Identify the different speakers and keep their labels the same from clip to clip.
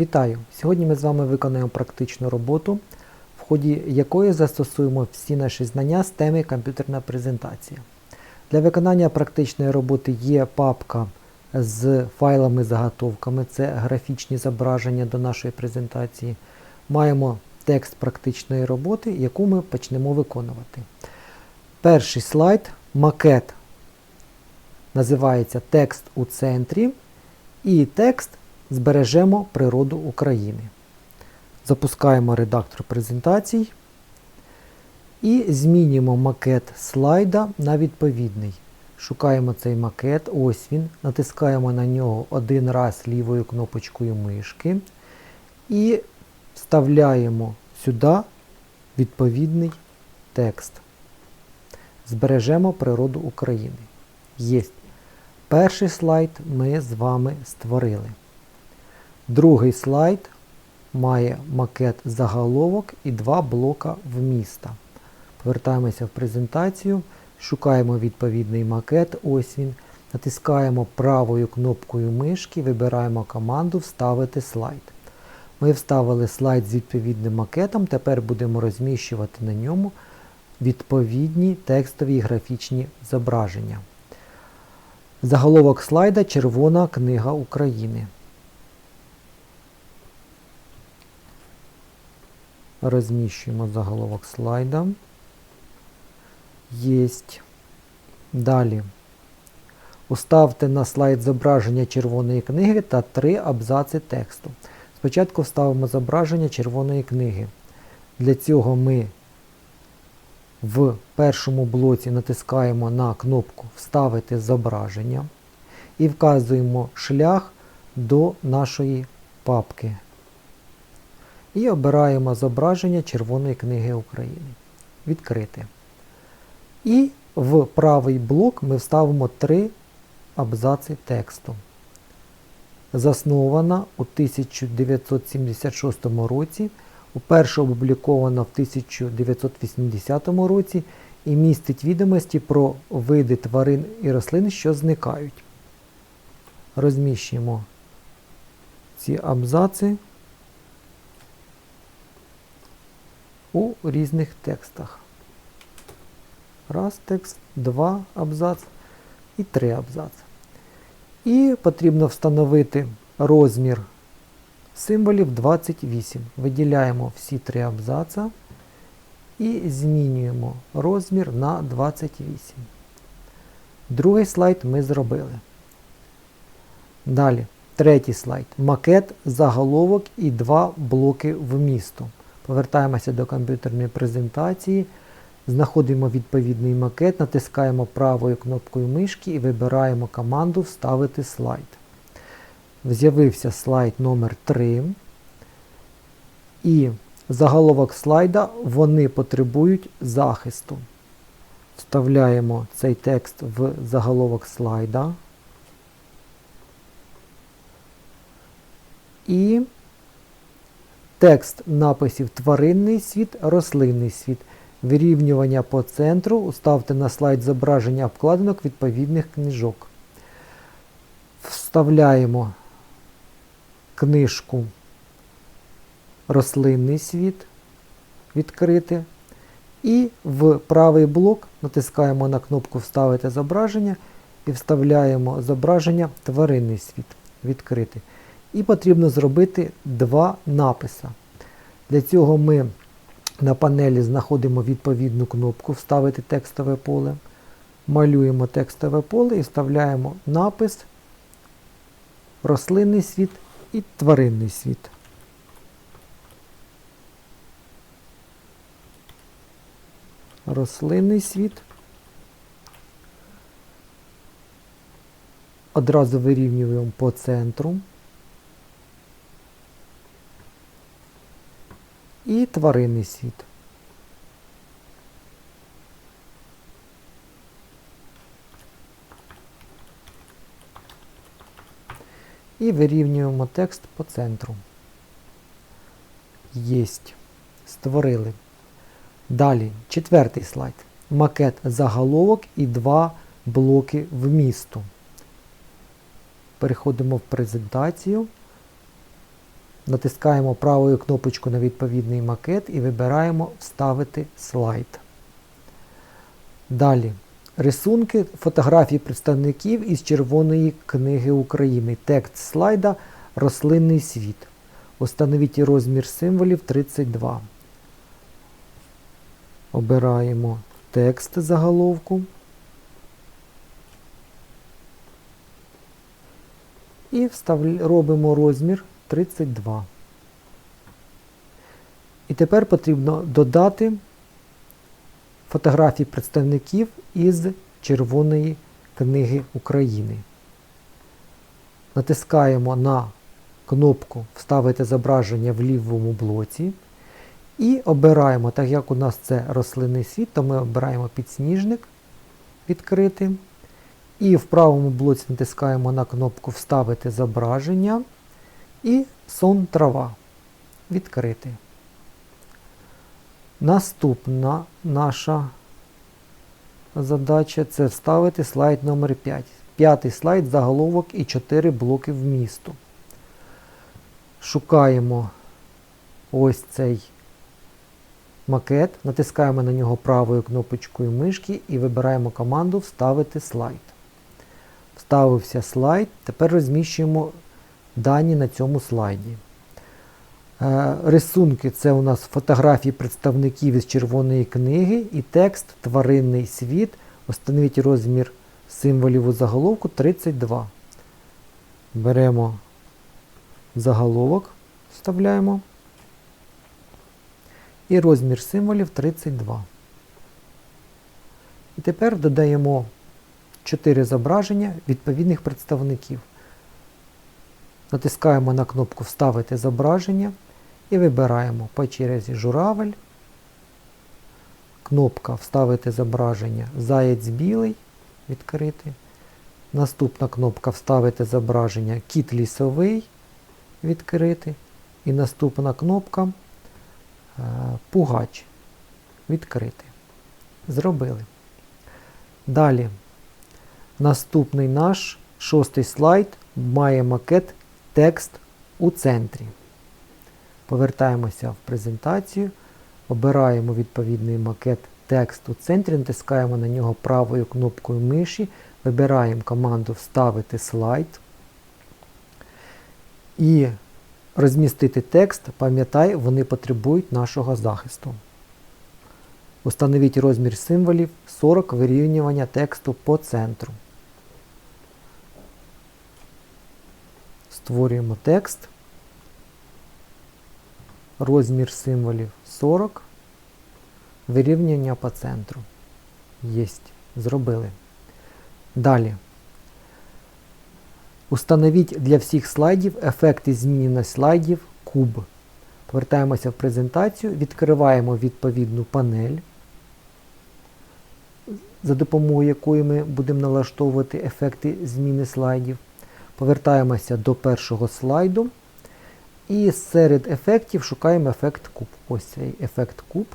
Speaker 1: Вітаю! Сьогодні ми з вами виконаємо практичну роботу, в ході якої застосуємо всі наші знання з теми комп'ютерна презентація. Для виконання практичної роботи є папка з файлами-заготовками, це графічні зображення до нашої презентації. Маємо текст практичної роботи, яку ми почнемо виконувати. Перший слайд макет називається Текст у центрі. І текст збережемо природу України. Запускаємо редактор презентацій і змінюємо макет слайда на відповідний. Шукаємо цей макет, ось він, натискаємо на нього один раз лівою кнопочкою мишки і вставляємо сюди відповідний текст. Збережемо природу України. Єсть. Перший слайд ми з вами створили. Другий слайд має макет заголовок і два блока вміста. Повертаємося в презентацію, шукаємо відповідний макет, ось він. Натискаємо правою кнопкою мишки, вибираємо команду Вставити слайд. Ми вставили слайд з відповідним макетом, тепер будемо розміщувати на ньому відповідні текстові і графічні зображення. Заголовок слайда Червона книга України. Розміщуємо заголовок слайда. Єсть. Далі. Уставте на слайд зображення червоної книги та три абзаци тексту. Спочатку вставимо зображення червоної книги. Для цього ми в першому блоці натискаємо на кнопку Вставити зображення і вказуємо шлях до нашої папки. І обираємо зображення Червоної книги України. Відкрити. І в правий блок ми вставимо три абзаци тексту. Заснована у 1976 році, уперше опублікована в 1980 році і містить відомості про види тварин і рослин, що зникають. Розміщуємо ці абзаци у різних текстах. Раз текст, два абзац і три абзац. І потрібно встановити розмір символів 28. Виділяємо всі три абзаца і змінюємо розмір на 28. Другий слайд ми зробили. Далі, третій слайд. Макет, заголовок і два блоки вмісту. Повертаємося до комп'ютерної презентації. Знаходимо відповідний макет, натискаємо правою кнопкою мишки і вибираємо команду Вставити слайд. З'явився слайд номер 3 І заголовок слайда вони потребують захисту. Вставляємо цей текст в заголовок слайда. І текст написів тваринний світ, рослинний світ. Вирівнювання по центру. Уставте на слайд зображення обкладинок відповідних книжок. Вставляємо книжку Рослинний світ відкрити. І в правий блок натискаємо на кнопку Вставити зображення і вставляємо зображення Тваринний світ відкрити. І потрібно зробити два написи. Для цього ми на панелі знаходимо відповідну кнопку Вставити текстове поле. Малюємо текстове поле і вставляємо напис Рослинний світ і тваринний світ. Рослинний світ. Одразу вирівнюємо по центру. І тваринний світ. І вирівнюємо текст по центру. Єсть. Створили. Далі, четвертий слайд. Макет заголовок і два блоки вмісту. Переходимо в презентацію. Натискаємо правою кнопочку на відповідний макет і вибираємо Вставити слайд. Далі. Рисунки фотографії представників із Червоної книги України. Текст слайда Рослинний світ. Установіть розмір символів 32. Обираємо текст заголовку. І встав... робимо розмір 32. І тепер потрібно додати фотографії представників із Червоної книги України. Натискаємо на кнопку Вставити зображення в лівому блоці. І обираємо, так як у нас це рослинний світ, то ми обираємо підсніжник відкрити. І в правому блоці натискаємо на кнопку Вставити зображення і сон трава відкрити. Наступна наша задача це вставити слайд номер 5. П'ятий слайд, заголовок і 4 блоки вмісту. Шукаємо ось цей макет, натискаємо на нього правою кнопочкою мишки і вибираємо команду Вставити слайд. Вставився слайд. Тепер розміщуємо дані на цьому слайді. Е, рисунки це у нас фотографії представників із червоної книги і текст Тваринний світ. Установіть розмір символів у заголовку 32. Беремо заголовок, вставляємо. І розмір символів 32. І тепер додаємо 4 зображення відповідних представників. Натискаємо на кнопку Вставити зображення і вибираємо по черзі журавель, кнопка Вставити зображення Заєць білий відкрити. Наступна кнопка Вставити зображення Кіт лісовий відкрити. І наступна кнопка е, Пугач відкрити. Зробили. Далі. Наступний наш шостий слайд має макет текст у центрі. Повертаємося в презентацію, обираємо відповідний макет текст у центрі, натискаємо на нього правою кнопкою миші, вибираємо команду Вставити слайд. І розмістити текст, пам'ятай, вони потребують нашого захисту. Установіть розмір символів 40 вирівнювання тексту по центру. Створюємо текст. Розмір символів 40. Вирівняння по центру. Єсть. Зробили. Далі. Установіть для всіх слайдів ефекти змінення слайдів куб. Повертаємося в презентацію, відкриваємо відповідну панель, за допомогою якої ми будемо налаштовувати ефекти зміни слайдів. Повертаємося до першого слайду. І серед ефектів шукаємо ефект куб. Ось цей ефект куб.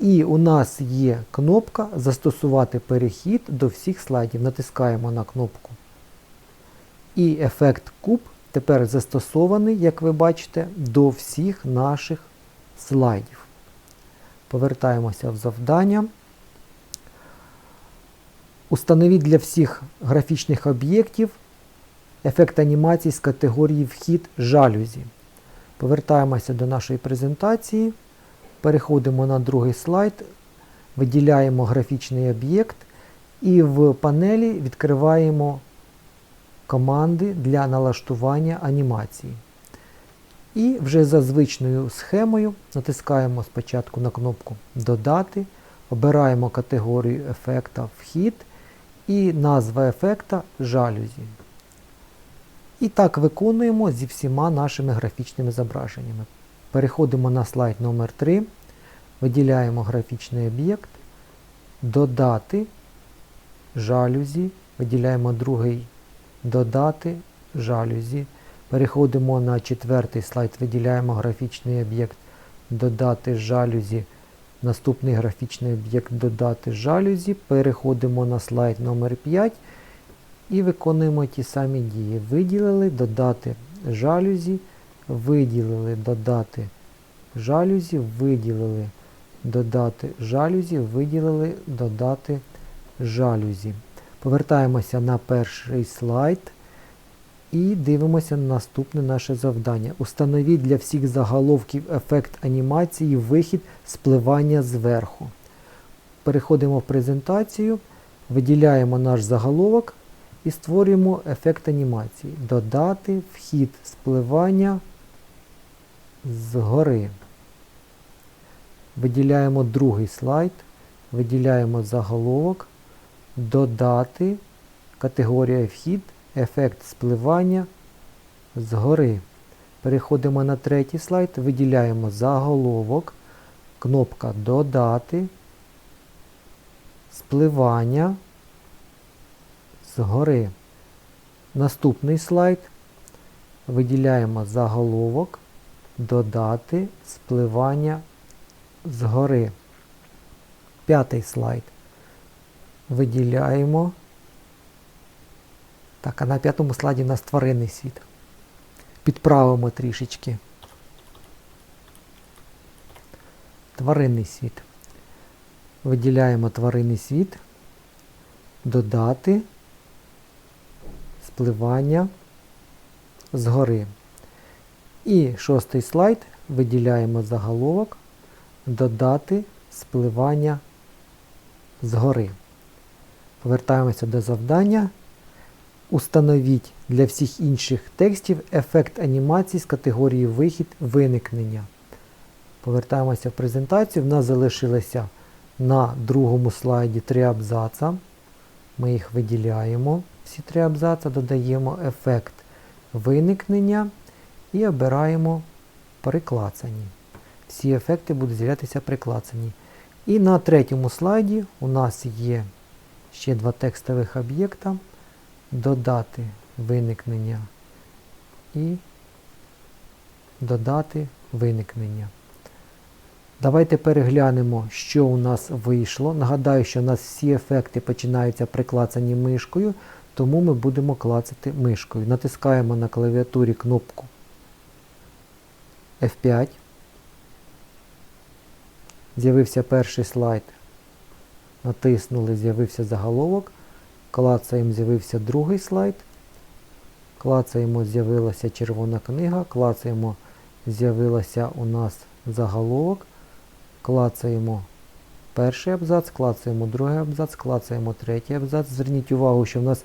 Speaker 1: І у нас є кнопка Застосувати перехід до всіх слайдів. Натискаємо на кнопку. І ефект куб тепер застосований, як ви бачите, до всіх наших слайдів. Повертаємося в завдання. Установіть для всіх графічних об'єктів ефект анімації з категорії Вхід жалюзі. Повертаємося до нашої презентації. Переходимо на другий слайд, виділяємо графічний об'єкт і в панелі відкриваємо команди для налаштування анімації. І вже за звичною схемою натискаємо спочатку на кнопку Додати, обираємо категорію ефекта Вхід і назва ефекта жалюзі. І так виконуємо зі всіма нашими графічними зображеннями. Переходимо на слайд номер 3 виділяємо графічний об'єкт, додати жалюзі, виділяємо другий додати жалюзі. Переходимо на четвертий слайд, виділяємо графічний об'єкт додати жалюзі. Наступний графічний об'єкт додати жалюзі. Переходимо на слайд номер 5 і виконуємо ті самі дії. Виділили, додати жалюзі, виділили додати жалюзі, виділили додати жалюзі, виділили додати жалюзі. Повертаємося на перший слайд і дивимося на наступне наше завдання. Установіть для всіх заголовків ефект анімації вихід спливання зверху. Переходимо в презентацію, виділяємо наш заголовок і створюємо ефект анімації. Додати вхід спливання згори. Виділяємо другий слайд, виділяємо заголовок, додати категорія вхід, ефект спливання згори. Переходимо на третій слайд, виділяємо заголовок, кнопка Додати, спливання згори. Наступний слайд. Виділяємо заголовок, додати спливання згори. П'ятий слайд. Виділяємо. Так, а на п'ятому слайді у нас тваринний світ. Підправимо трішечки. Тваринний світ. Виділяємо тваринний світ. Додати спливання згори. І шостий слайд виділяємо заголовок, додати спливання згори. Повертаємося до завдання. Установіть для всіх інших текстів ефект анімації з категорії Вихід виникнення. Повертаємося в презентацію. В нас залишилося на другому слайді три абзаца. Ми їх виділяємо. Всі три абзаца, додаємо ефект виникнення і обираємо при клацанні. Всі ефекти будуть з'являтися при клацанні. І на третьому слайді у нас є ще два текстових об'єкта. Додати виникнення і додати виникнення. Давайте переглянемо, що у нас вийшло. Нагадаю, що у нас всі ефекти починаються при клацанні мишкою, тому ми будемо клацати мишкою. Натискаємо на клавіатурі кнопку F5. З'явився перший слайд. Натиснули, з'явився заголовок. Клацаємо, з'явився другий слайд. Клацаємо, з'явилася червона книга. Клацаємо, з'явилася у нас заголовок. Клацаємо перший абзац, клацаємо другий абзац, клацаємо третій абзац. Зверніть увагу, що в нас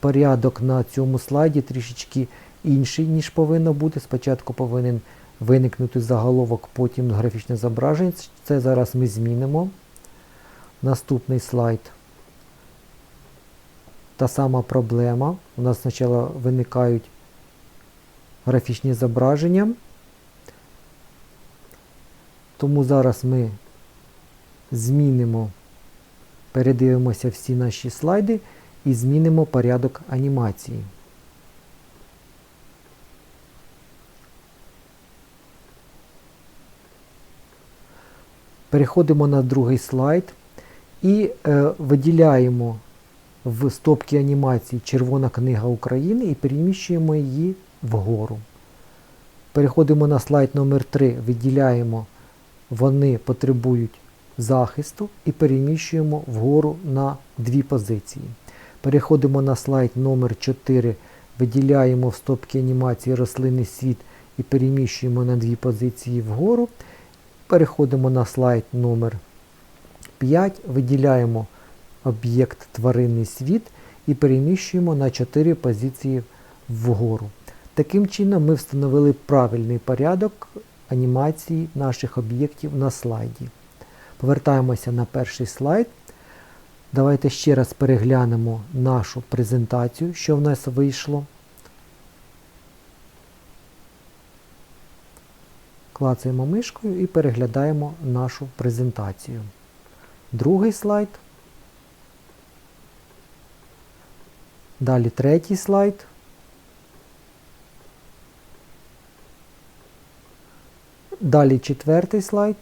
Speaker 1: порядок на цьому слайді трішечки інший, ніж повинно бути. Спочатку повинен виникнути заголовок, потім графічне зображення. Це зараз ми змінимо. Наступний слайд. Та сама проблема. У нас спочатку виникають графічні зображення. Тому зараз ми змінимо, передивимося всі наші слайди і змінимо порядок анімації. Переходимо на другий слайд і е, виділяємо в стопці анімації Червона книга України і переміщуємо її вгору. Переходимо на слайд номер 3 виділяємо, вони потребують захисту і переміщуємо вгору на дві позиції. Переходимо на слайд номер 4 виділяємо в стопці анімації рослинний світ і переміщуємо на дві позиції вгору. Переходимо на слайд номер 5, виділяємо об'єкт тваринний світ і переміщуємо на 4 позиції вгору. Таким чином ми встановили правильний порядок анімації наших об'єктів на слайді. Повертаємося на перший слайд. Давайте ще раз переглянемо нашу презентацію, що в нас вийшло. Клацаємо мишкою і переглядаємо нашу презентацію. Другий слайд. Далі третій слайд. Далі четвертий слайд.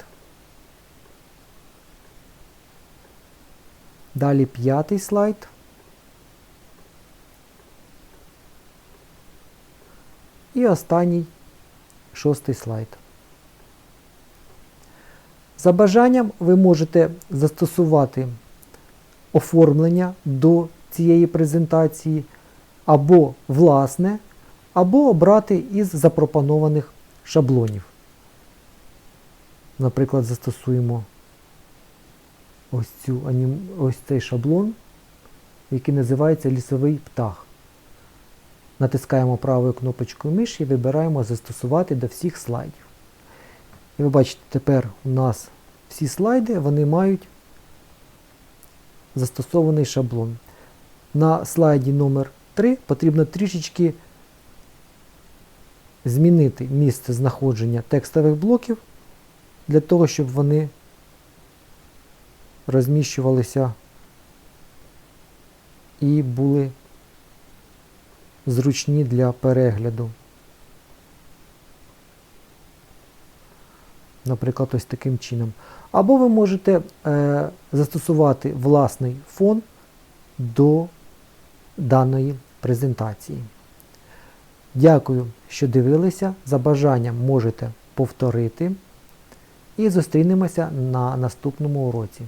Speaker 1: Далі п'ятий слайд. І останній шостий слайд. За бажанням ви можете застосувати оформлення до цієї презентації або власне, або обрати із запропонованих шаблонів. Наприклад, застосуємо ось, цю, ось цей шаблон, який називається лісовий птах. Натискаємо правою кнопочкою миші і вибираємо Застосувати до всіх слайдів. І ви бачите, тепер у нас всі слайди вони мають застосований шаблон. На слайді номер 3 потрібно трішечки змінити місце знаходження текстових блоків для того, щоб вони розміщувалися і були зручні для перегляду. Наприклад, ось таким чином. Або ви можете е, застосувати власний фон до даної презентації. Дякую, що дивилися. За бажанням можете повторити. І зустрінемося на наступному уроці.